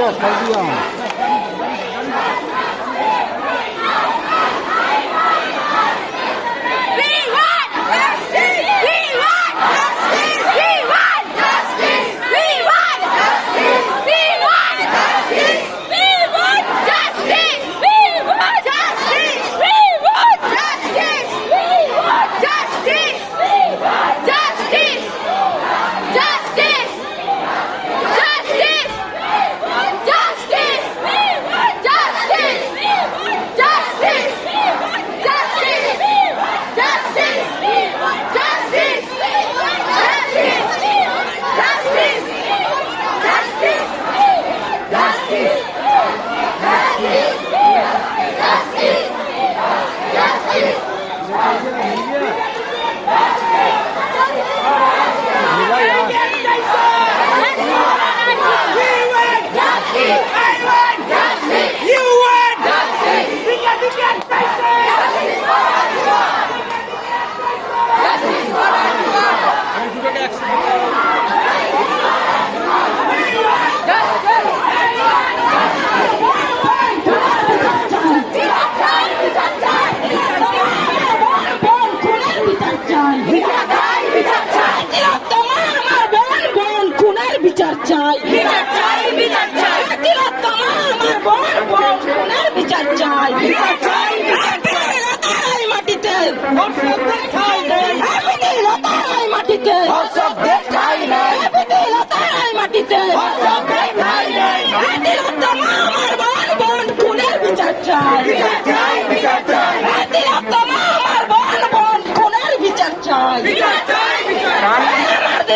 Yes, I'll be honest. বিচার চাই। বিচার চাই বিচার চাই। আমার বোন বোন খুনের বিচার চাই। বিচার বিচার মাটিতে। মাটিতে। মাটিতে। আমার বোন বোন খুনের বিচার চাই। বিচার চাই তিলোত্তমা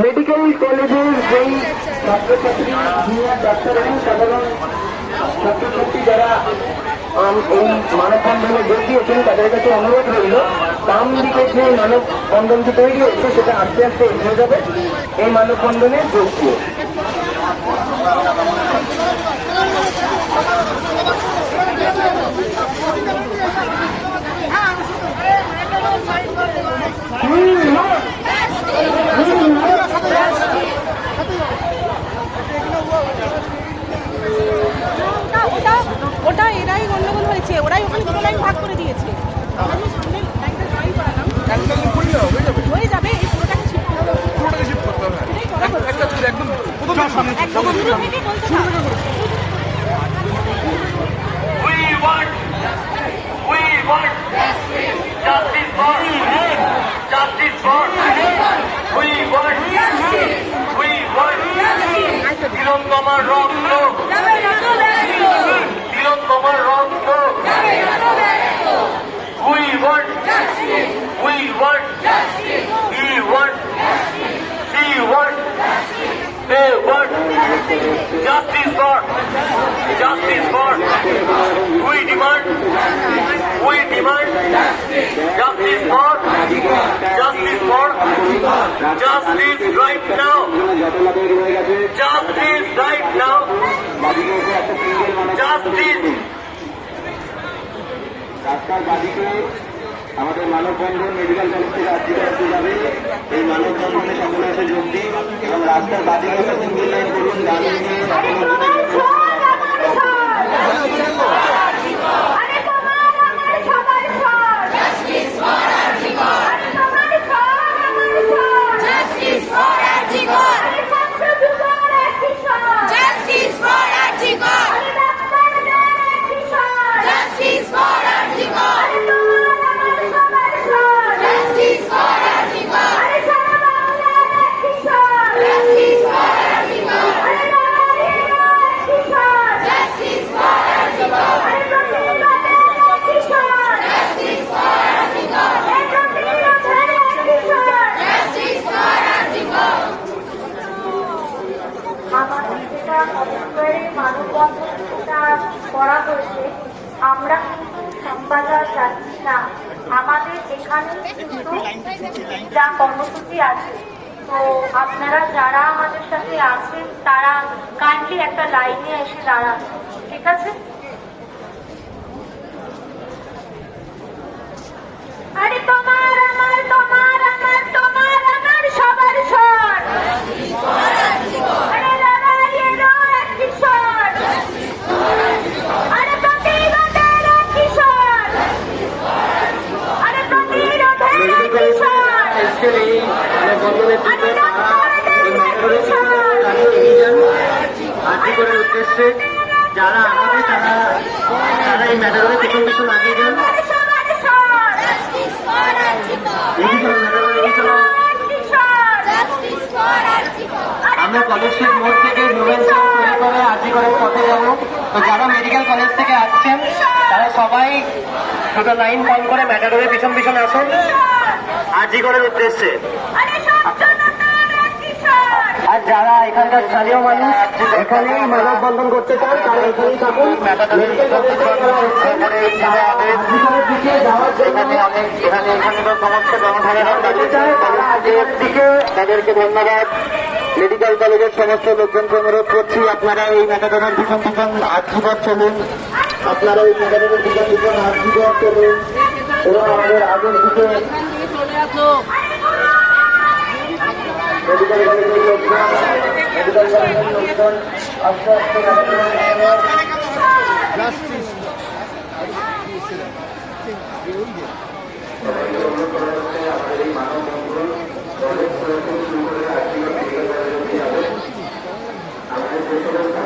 মেডিকেল কলেজের যেই ছাত্রছাত্রী ডাক্তার এবং সাধারণ ছাত্রছাত্রী যারা এই এই মানববন্ধনে যোগ দিয়েছেন, তাদের কাছে অনুরোধ রইল। বাম দিকে যে মানববন্ধনটি তৈরি হচ্ছে, সেটা আস্তে আস্তে এগিয়ে যাবে। এই মানববন্ধনে যোগ দিয়ে তোমার রক্ত ফিরত তোমার রক্ত we want we want we want we want we want justice for justice for, we demand, we demand justice for, justice for, justice right now, justice right now, justice. রাস্তার বাদিকে আমাদের মানববন্ধন মেডিকেল কলেজ থেকে আজকে আসতে যাবে এই মানববন্ধনে সকলে এসে যোগ দিন এবং রাস্তার বাদিকে সিঙ্গেল লাইন করুন নিয়ে Thank you. যা কর্মসূচি আছে। তো আপনারা যারা আমাদের সাথে আছেন, তারা কাইন্ডলি একটা লাইনে এসে দাঁড়ান। ঠিক আছে? আমরা কলেজ স্ট্রিট মোড় থেকে সাউ তৈরি করে আর্জি করে পথে যাব। তো যারা মেডিকেল কলেজ থেকে আসছেন তারা সবাই দুটো লাইন ফর্ম করে ম্যাটাডোরের পিছন পিছন আসুন। আর্জি করার উদ্দেশ্যে। আরে যারা এখানকার স্থানীয় মানুষ এখানেই মানববন্ধন করতে চান তারা এখানেই থাকুন। দিকে যাওয়ার এখানে এখানকার সমস্ত জনসাধারণ দাঁড়িয়ে তাদেরকে ধন্যবাদ। মেডিকেল কলেজের সমস্ত লোকজনকে অনুরোধ করছি, আপনারা এই ম্যাটাডোনের পিছন পিছন আজীবন চলুন। আপনারা এই ম্যাটাডোনের পিছন পিছন আজীবন চলুন। এবং আমাদের আগের দিকে মেডিকেল কলেজের লোকজন লোকজন ম্যাটাডোরের